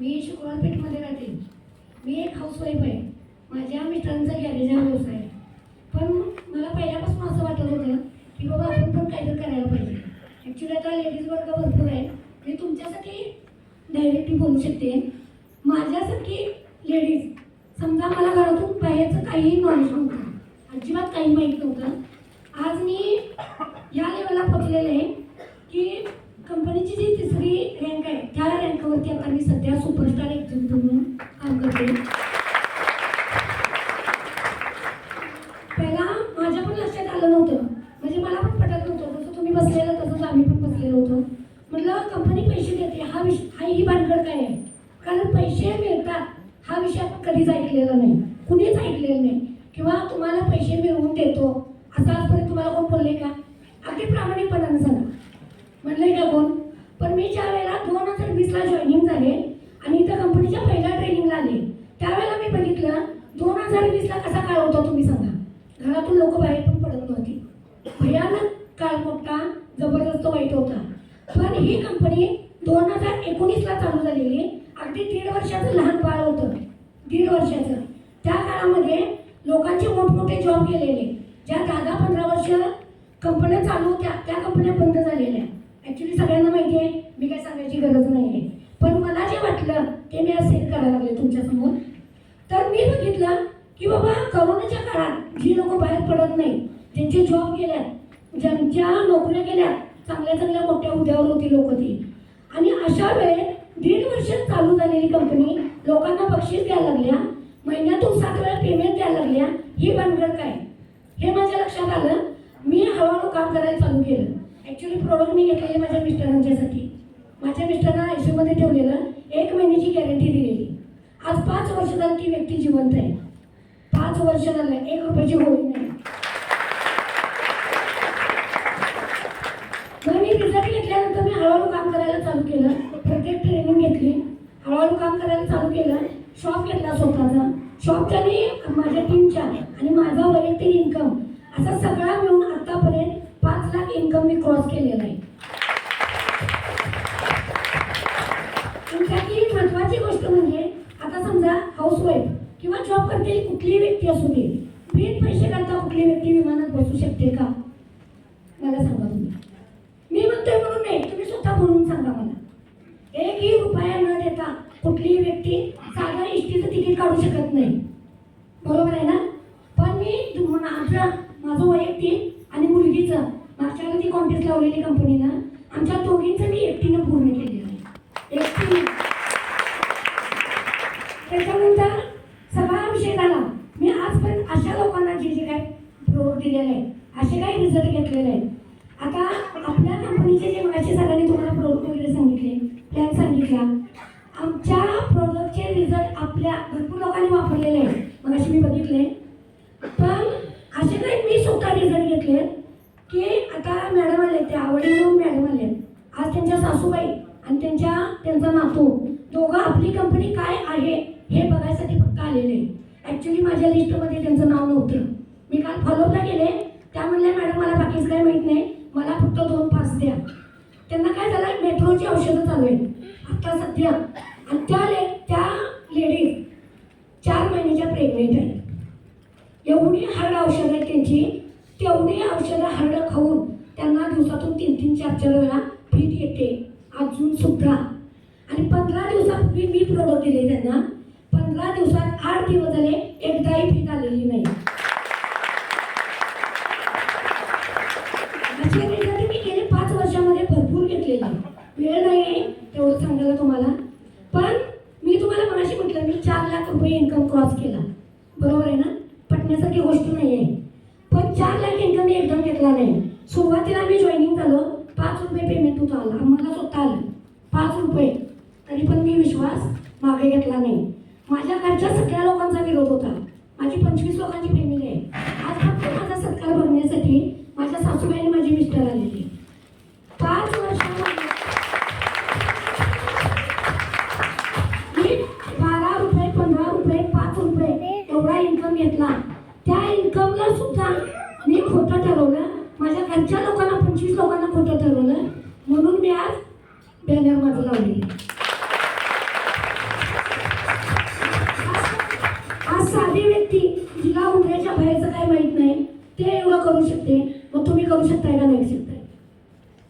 मी शुक्रवारपेठमध्ये राहते. मी एक हाऊसवाईफ आहे. माझ्या मित्रांचा गॅरेज हा व्यवसाय आहे पण मला पहिल्यापासून असं वाटत होतं की बाबा आपण पण काहीतरी करायला पाहिजे. ॲक्च्युली आता लेडीज वर्ग भरपूर आहे. मी तुमच्यासाठी डायरेक्टली बोलू शकते. माझ्यासारखी लेडीज समजा मला घरातून बाहेरचं काहीही नॉलेज नव्हतं. अजिबात काही माहीत नव्हतं आज मी या लेवलला पोचलेले आहे की कंपनीची जी तिसरी रँक आहे त्या रँकवरती आता मी सध्या सुपरस्टार एक्झिक्युटिव्ह म्हणून काम करते पहिला माझ्या पण लक्षात आलं नव्हतं म्हणजे मला पण पटत नव्हतं जसं तुम्ही बसलेलं तसंच आम्ही पण बसलेलो होतो. म्हटलं कंपनी पैसे देते. हा विषय हा ही भानगड काय आहे? कारण पैसे मिळतात. हा विषय आपण कधीच ऐकलेला नाही. कुणीच ऐकलेला नाही. किंवा तुम्हाला पैसे मिळवून देतो. असं आजपर्यंत तुम्हाला कोण बोलले का? अगदी प्रामाणिकपणानं सांगा म्हणलंय का कोण पण मी ज्या वेळेला दोन हजार वीसला जॉईनिंग झाले आणि इथं कंपनीच्या पहिल्या ट्रेनिंगला आले त्यावेळेला मी बघितलं दोन हजार वीसला कसा काळ होता तुम्ही सांगा घरातून लोक बाहेर पण पडत नव्हती भयानक काळ मोठा जबरदस्त वाईट होता पण ही कंपनी दोन हजार एकोणीसला चालू झालेली. अगदी दीड वर्षाचं लहान बाळ होतं. दीड वर्षाचं. त्या काळामध्ये लोकांचे मोठमोठे जॉब गेलेले. ज्या दहा पंधरा वर्ष कंपन्या चालू होत्या त्या कंपन्या बंद झालेल्या. ॲक्च्युली सगळ्यांना माहिती आहे मी काय सांगायची गरज नाही आहे पण मला जे वाटलं ते मी आज सेट करायला लागले तुमच्यासमोर. तर मी बघितलं की बाबा करोनाच्या काळात जी लोक बाहेर पडत नाही ज्यांचे जॉब गेल्यात ज्यांच्या नोकऱ्या गेल्यात चांगल्या चांगल्या मोठ्या उद्यावर होती लोक ती. आणि अशा वेळेत दीड वर्ष चालू झालेली कंपनी लोकांना बक्षीस द्यायला लागल्या. महिन्यातून सात वेळा पेमेंट द्यायला लागल्या. ही भानगड काय? हे माझ्या लक्षात आलं. मी हळूहळू काम करायला चालू केलं. ॲक्च्युली प्रोडक्ट मी घेतलेले माझ्या मिस्टरांच्यासाठी. माझ्या मिस्टरांना आयसीयूमध्ये ठेवलेलं. एक महिन्याची गॅरंटी दिलेली. आज पाच वर्ष झाली ती व्यक्ती जिवंत आहे. पाच वर्ष झालं एक रुपयाची होळी नाही मग मी रिझल्ट घेतल्यानंतर मी हळूहळू काम करायला चालू केलं प्रत्येक ट्रेनिंग घेतली हळूहळू काम करायला चालू केलं शॉप घेतला स्वतःचा. शॉपच्या माझ्या टीमच्या आणि माझा वैयक्तिक इन्कम असा सगळा मिळून आतापर्यंत पाच लाख इन्कम मी क्रॉस केलेला आहे. आणि त्यातली महत्वाची गोष्ट म्हणजे आता समजा हाऊसवाईफ किंवा जॉब करते कुठलीही व्यक्ती असू दे बिन पैसे करता कुठली व्यक्ती विमानात बसू शकते का मला सांगा तुम्ही मी म्हणतोय म्हणून नाही तुम्ही स्वतः म्हणून सांगा मला एकही रुपया न देता कुठलीही व्यक्ती साधा इष्टीचं तिकीट काढू शकत नाही. बरोबर आहे ना? पण मी आमचं माझं वैयक्तिक आणि मुलगीचं मागच्या वेळी ती कॉन्टेस्ट लावलेली कंपनीनं आमच्या दोघींचं मी एकटीनं पूर्ण केलेलं आहे. एकटीने. त्याच्यानंतर सगळा विषय झाला मी आजपर्यंत अशा लोकांना जे जे काय प्रोडक्ट दिलेले आहे असे काही रिझल्ट घेतलेले आहेत. आता आपल्या कंपनीचे जे मगाशी सगळ्यांनी तुम्हाला प्रोडक्ट वगैरे सांगितले प्लॅन सांगितला आमच्या प्रोडक्टचे रिझल्ट आपल्या भरपूर लोकांनी वापरलेले आहे असे मी बघितले. पण असे काही मी स्वतः रिझल्ट घेतले की आता मॅडम आले ते आवडी म्हणून मॅडम आले. आज त्यांच्या सासूबाई आणि त्यांच्या त्यांचा नातू दोघं आपली कंपनी काय आहे हे बघायसाठी फक्त आलेले. ॲक्च्युली माझ्या लिस्टमध्ये त्यांचं नाव नव्हतं. मी काल फॉलोअपला गेले. त्या म्हणल्या मॅडम मला बाकीच काय माहीत नाही. मला फक्त दोन पास द्या. त्यांना काय झालं? मेट्रोची औषधं चालू आहेत. आता सध्या. आणि त्या ले त्या लेडीज चार महिन्याच्या प्रेग्नेंट आहेत. एवढी हार्ड औषधं आहेत त्यांची. तेवढी औषधं हार्ड खाऊन त्यांना दिवसातून तीन तीन चार चार वेळा फीट येते. अजून सुद्धा. आणि पंधरा दिवसापूर्वी मी प्रोडक्ट दिले त्यांना. पंधरा दिवसात आठ दिवस झाले एकदाही फीट आलेली नाही. म्हणजे असे रिझल्ट मी गेले पाच वर्षामध्ये भरपूर घेतलेले वेळ नाही आहे तेवढं सांगायला तुम्हाला पण मी तुम्हाला मगाशी म्हटलं मी चार लाख रुपये इन्कम क्रॉस केला. बरोबर आहे ना? पटण्यासारखी गोष्ट नाही आहे पण चार लाख इन्कम मी एकदम घेतला नाही. सुरुवातीला मी जॉईनिंग झालो. पाच रुपये पेमेंट होतं. आला. आम्हाला स्वतः आलं. पाच रुपये. तरी पण मी विश्वास मागे घेतला नाही. माझ्या घरच्या सगळ्या लोकांचा विरोध होता. माझी पंचवीस लोकांची फॅमिली आहे. आज फक्त माझा सत्कार बघण्यासाठी माझ्या सासूबाई आणि माझी मिस्टर खालच्या लोकांना पंचवीस लोकांना खोटं ठरवलं? म्हणून मी आज बॅनर माझं लावली आज साधी व्यक्ती जिला उमऱ्याच्या बाहेरचं काय माहीत नाही ते एवढं करू शकते. मग तुम्ही करू शकताय का नाही शकताय?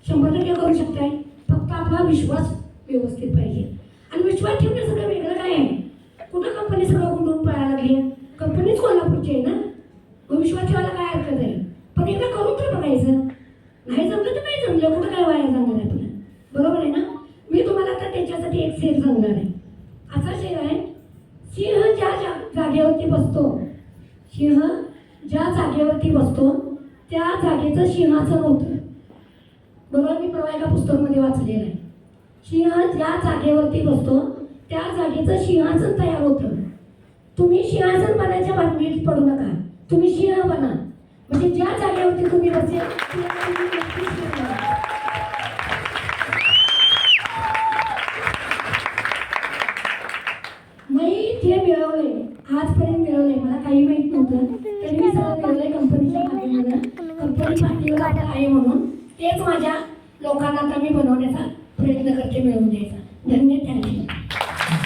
शंभर टक्के करू शकताय. फक्त आपला विश्वास व्यवस्थित पाहिजे. त्यांच्यासाठी एक शेर सांगणार आहे. असा शेर आहे सिंह ज्या जा जागेवरती बसतो सिंह ज्या जागेवरती बसतो त्या जागेचं सिंहासन होतं. बरोबर मी परवा एका पुस्तकामध्ये वाचलेलं आहे. सिंह ज्या जागेवरती बसतो त्या जागेचं सिंहासन तयार होतं. तुम्ही सिंहासन बनायच्या बातमीत पडू नका. तुम्ही सिंह बना. म्हणजे ज्या जागेवरती तुम्ही बसेल त्या जागेवर नक्कीच सिंह बना. मी जे मिळवले आजपर्यंत मिळवले मला काही माहीत नव्हतं तरी मी सगळं मिळवलंय कंपनीच्या पाठीमागं कंपनी पाठीवर आता आहे म्हणून तेच माझ्या लोकांना आता मी बनवण्याचा